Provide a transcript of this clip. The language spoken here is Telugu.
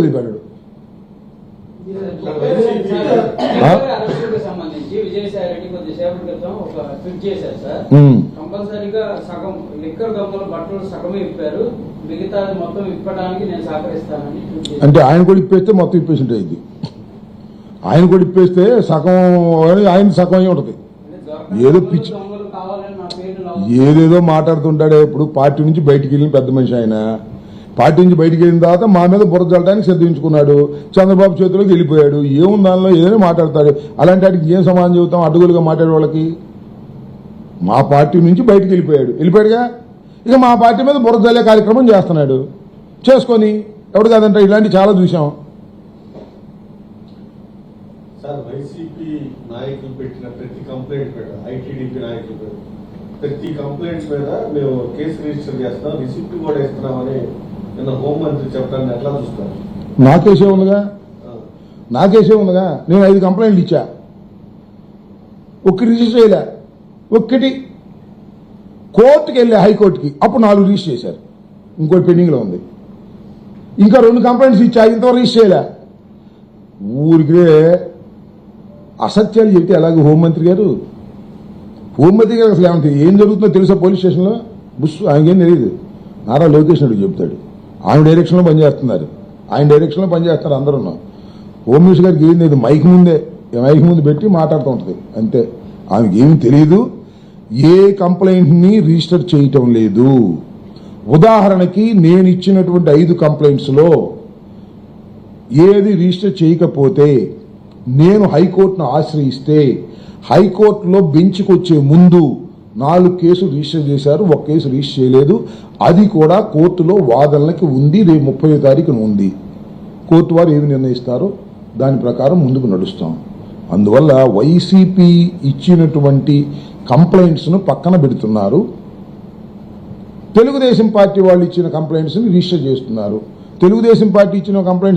వదిలిపెట్టడు. ఆ? అరెస్టుకు సంబంధించి విజయసాయి రెడ్డి కొద్దిసేపటి క్రితం ఒక ట్వీట్ చేశారు సార్. ఉమ్. కంపల్సరీగా సగం లిక్కర్ దొంగల బట్టలు సగమే ఇప్పారు. మిగతాది మొత్తం ఇప్పడానికి నేను సహకరిస్తానని ట్వీట్ చేశారు. అంటే ఆయన కూడా ఇప్పేస్తే మొత్తం ఇప్పేసి ఉంటుంది ఇది. ఆయన కూడా ఇప్పేస్తే సగం అని ఆయన సగం అయి ఉంటుంది. ఏదో పిచ్చి- ఏదేదో మాట్లాడుతుంటాడే ఇప్పుడు. పార్టీ నుంచి బయటికి వెళ్ళిన పెద్ద మనిషి ఆయన. పార్టీ నుంచి బయటికి వెళ్ళిన తర్వాత మా మీద బుర్ర చల్లడానికి సిద్ధించుకున్నాడు. చంద్రబాబు చేతిలోకి వెళ్ళిపోయాడు. ఏముంది దానిలో ఏదైనా మాట్లాడతాడు. అలాంటి వాటికి ఏం సమాధానం చెబుతాం? అడ్డుగులుగా మాట్లాడే వాళ్ళకి? మా పార్టీ నుంచి బయటికి వెళ్ళిపోయాడు. వెళ్ళిపోయాడుగా? ఇక మా పార్టీ మీద బుర్ర చల్లే కార్యక్రమం చేస్తున్నాడు. చేసుకొని ఎవడు కాదంటే ఇలాంటి చాలా చూసాం సార్ వైసీపీ నాయకులు పెట్టిన ప్రతి కంప్లైంట్ మీద ఐటీడీపీ నాయకులు ప్రతి కంప్లైంట్ మీద మేము కేసు రిజిస్టర్ చేస్తాం రిసిప్ట్ కూడా ఇస్తున్నామని నిన్న హోంమంత్రి చెప్పడాన్ని ఎట్లా చూస్తారు? నాకేసే ఉందిగా? నాకేసే ఉందిగా? నేను ఐదు కంప్లైంట్లు ఇచ్చా. ఒక్కటి రిజిస్టర్ చేయలే. ఒక్కటి కోర్టుకి వెళ్ళా హైకోర్టుకి. అప్పుడు నాలుగు రిజిస్టర్ చేశారు. ఇంకోటి పెండింగ్లో ఉంది. ఇంకా రెండు కంప్లైంట్స్ ఇచ్చా. ఇంతవరకు రిజిస్టర్ చేయలే. ఊరికే అసత్యాలు చెబితే అలాగే హోంమంత్రి గారు? హోంమంత్రి గారు అసలు ఏమంటే ఏం జరుగుతుందో తెలుసా పోలీస్ స్టేషన్లో? బుస్ ఆయనకేం తెలియదు నారా లోకేష్ నాయుడు చెప్తాడు. ఆయన డైరెక్షన్లో పనిచేస్తున్నారు ఆయన డైరెక్షన్లో పనిచేస్తున్నారు అందరూ హోమ్ మినిస్టర్ గారికి ఏం లేదు మైక్ ముందే మైక్ ముందు పెట్టి మాట్లాడుతూ ఉంటుంది అంతే. ఆమెకి ఏమీ తెలియదు ఏ కంప్లైంట్ని రిజిస్టర్ చేయటం లేదు. ఉదాహరణకి నేను ఇచ్చినటువంటి ఐదు కంప్లైంట్స్లో ఏది రిజిస్టర్ చేయకపోతే నేను హైకోర్టును ఆశ్రయిస్తే హైకోర్టులో బెంచ్కి వచ్చే ముందు నాలుగు కేసులు రిజిస్టర్ చేశారు ఒక కేసు రిజిస్టర్ చేయలేదు. అది కూడా కోర్టులో వాదనలకి ఉంది రేపు ముప్పై తారీఖున ఉంది. కోర్టు వారు ఏమి నిర్ణయిస్తారో దాని ప్రకారం ముందుకు నడుస్తాం. అందువల్ల వైసీపీ ఇచ్చినటువంటి కంప్లైంట్స్ను పక్కన పెడుతున్నారు. తెలుగుదేశం పార్టీ వాళ్ళు ఇచ్చిన కంప్లైంట్స్ని రిజిస్టర్ చేస్తున్నారు. తెలుగుదేశం పార్టీ ఇచ్చిన కంప్లైంట్